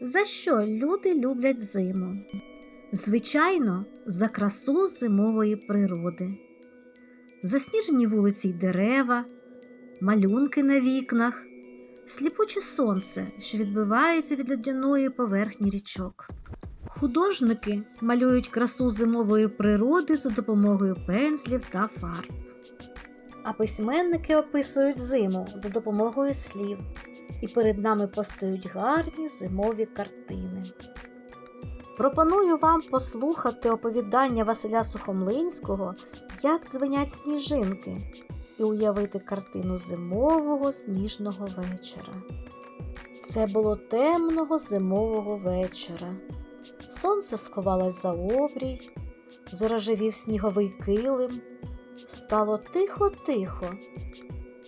За що люди люблять зиму? Звичайно, за красу зимової природи. Засніжені вулиці й дерева, малюнки на вікнах, сліпуче сонце, що відбивається від льодяної поверхні річок. Художники малюють красу зимової природи за допомогою пензлів та фарб. А письменники описують зиму за допомогою слів, і перед нами постають гарні зимові картини. Пропоную вам послухати оповідання Василя Сухомлинського Як дзвенять сніжинки і уявити картину зимового сніжного вечора. Це було темного зимового вечора. Сонце сховалось за обрій, зорожевів сніговий килим. Стало тихо-тихо,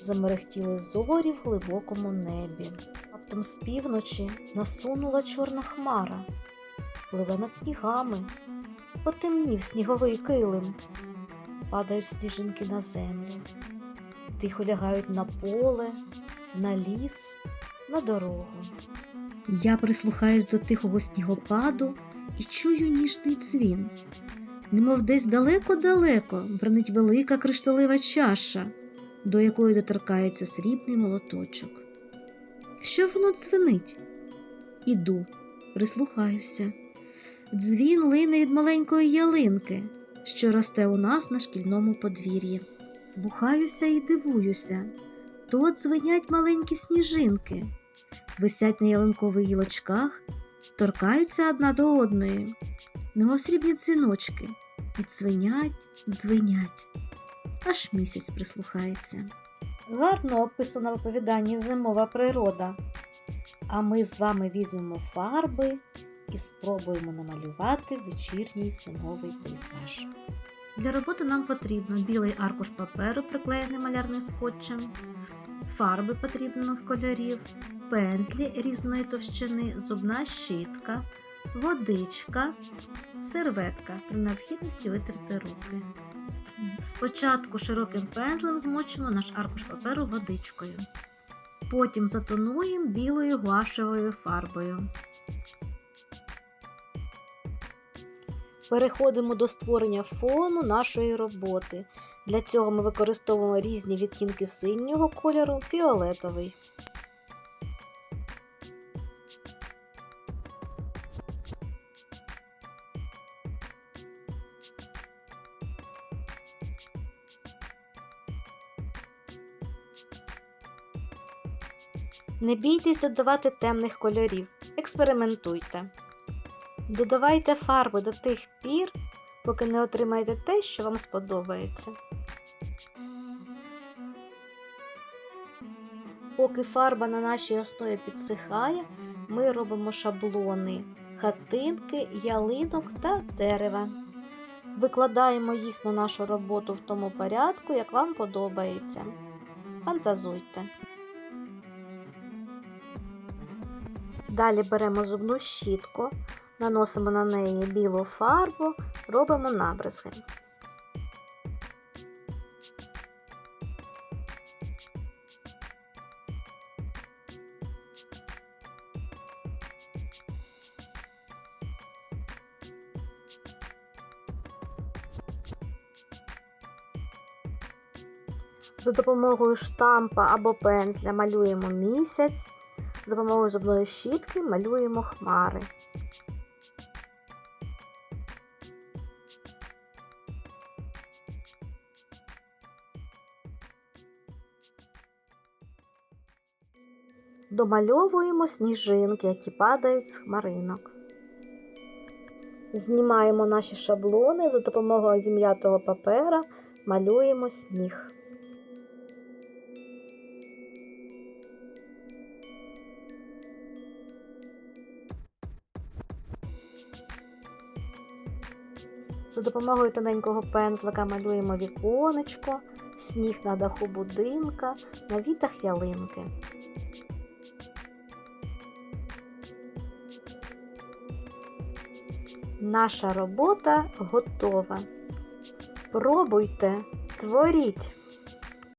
замерехтіли зорі в глибокому небі. Раптом з півночі насунула чорна хмара, пливе над снігами, потемнів сніговий килим, падають сніжинки на землю, тихо лягають на поле, на ліс, на дорогу. Я прислухаюсь до тихого снігопаду і чую ніжний дзвін. Немов десь далеко-далеко бренить велика кришталева чаша, до якої доторкається срібний молоточок. Що воно дзвенить? Іду, прислухаюся. Дзвін лине від маленької ялинки, що росте у нас на шкільному подвір'ї. Слухаюся і дивуюся. То дзвенять маленькі сніжинки, висять на ялинкових гілочках, торкаються одна до одної, немов срібні дзвіночки, і дзвенять, дзвенять, аж місяць прислухається. Гарно описана в оповіданні зимова природа. А ми з вами візьмемо фарби і спробуємо намалювати вечірній зимовий пейзаж. Для роботи нам потрібно білий аркуш паперу, приклеєний малярним скотчем, фарби потрібних кольорів, пензлі різної товщини, зубна щітка, водичка, серветка при необхідності витерти руки. Спочатку широким пензлем змочимо наш аркуш паперу водичкою. Потім затонуємо білою гуашевою фарбою. Переходимо до створення фону нашої роботи. Для цього ми використовуємо різні відтінки синього кольору, фіолетовий. Не бійтесь додавати темних кольорів. Експериментуйте. Додавайте фарби до тих пір, поки не отримаєте те, що вам сподобається. Поки фарба на нашій основі підсихає, ми робимо шаблони, хатинки, ялинок та дерева. Викладаємо їх на нашу роботу в тому порядку, як вам подобається. Фантазуйте. Далі беремо зубну щітку, наносимо на неї білу фарбу, робимо набризки. За допомогою штампа або пензля малюємо місяць. За допомогою зубної щітки малюємо хмари. Домальовуємо сніжинки, які падають з хмаринок. Знімаємо наші шаблони за допомогою зім'ятого папера, малюємо сніг. За допомогою тоненького пензлика малюємо віконечко, сніг на даху будинка, на вітах ялинки. Наша робота готова. Пробуйте, творіть!